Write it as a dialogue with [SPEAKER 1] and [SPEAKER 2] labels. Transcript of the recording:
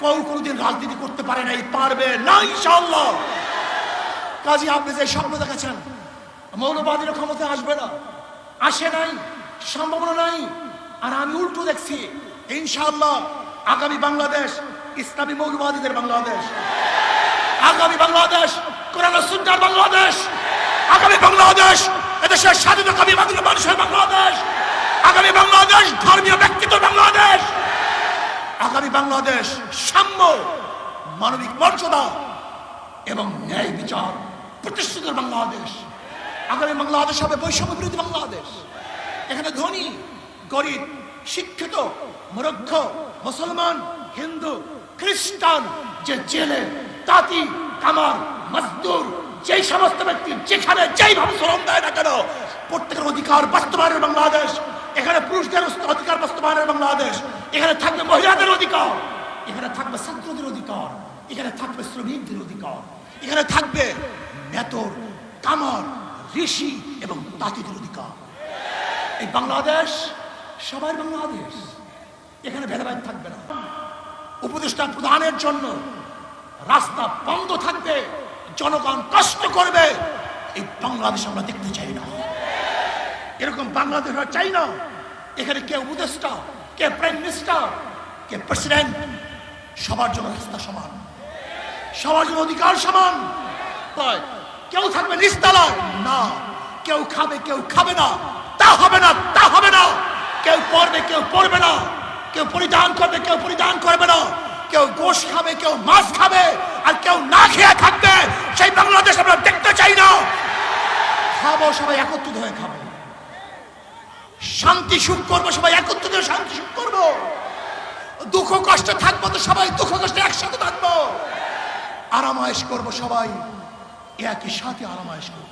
[SPEAKER 1] কেউ কোনোদিন রাজনীতি করতে পারে নাই, পারবে না, ইনশাআল্লাহ। কাজী, আপনি যে স্বপ্ন দেখাচ্ছেন মৌলবাদীরা ক্ষমতা আসবে না, আসে নাই, সম্ভাবনা নাই, আর আমি উল্টো দেখছি, ইনশাআল্লাহ, আগামী বাংলাদেশ, ইসলামী মৌলবাদীদের বাংলাদেশ, আগামী বাংলাদেশ, কোরআন সুন্দর বাংলাদেশ, আগামী বাংলাদেশ, এদেশের স্বাধীনতাকামী বাংলা মানুষের বাংলাদেশ, আগামী বাংলাদেশ, ধর্মীয় ব্যক্তিত্ব বাংলাদেশ, আগামী বাংলাদেশ সাম্য মানবিক মর্যাদা এবং ন্যায় বিচার প্রতিষ্ঠিত বাংলাদেশ। আগামী বাংলাদেশ হবে বৈষম্য বিরোধী বাংলাদেশ। এখানে ধনী, গরিব, শিক্ষিত, মূর্খ, মুসলমান, হিন্দু, খ্রিস্টান, যে জেলে, তাঁতি, কামার, মজদুর, যেই সমস্ত ব্যক্তি যেখানে যেইভাবে শ্রম দেয় না কেন, প্রত্যেকের অধিকার বাস্তবায়নের বাংলাদেশ। এখানে পুরুষদের অধিকার বাস্তবায়নের বাংলাদেশ। এখানে থাকবে মহিলাদের অধিকার। এখানে থাকবে ছাত্রদের অধিকার, এখানে থাকবে শ্রমিকদের অধিকার, এখানে থাকবে নেতর, কামার, ঋষি এবং তাঁতিদের অধিকার। এই বাংলাদেশ সবার বাংলাদেশ, এখানে ভেদাভেদ থাকবে না। উপদেষ্টা প্রধানের জন্য রাস্তা বন্ধ থাকবে, জনগণ কষ্ট করবে, এই বাংলাদেশ আমরা দেখতে চাই না। এরকম বাংলাদেশ আমরা চাই না। এখানে কে উপদেষ্টা, কে প্রাইম মিনিস্টার, কে প্রেসিডেন্ট সবার জন্য রাস্তা সমান। সবার জন্য অধিকার সমান। তাই কেউ থাকবে নিস্তালায়? না। কেউ খাবে কেউ খাবে না। তা হবে না, তা হবে না। কেউ পড়বে কেউ পড়বে না। কেউ পরিধান করবে, কেউ পরিধান করবে না। কেউ গোশ খাবে, কেউ মাছ খাবে, আর কেউ না খেয়ে থাকবে, সেই বাংলাদেশ আমরা দেখতে চাই না। খাব, সবাই একত্রিত হয়ে খাব। শান্তি সুখ করব, সবাই একত্রিত শান্তি সুখ করব। দুঃখ কষ্ট থাকব তো সবাই দুঃখ কষ্টে একসাথে থাকব। আরামায়েশ করব সবাই, একই সাথে আরামায়েশ করব।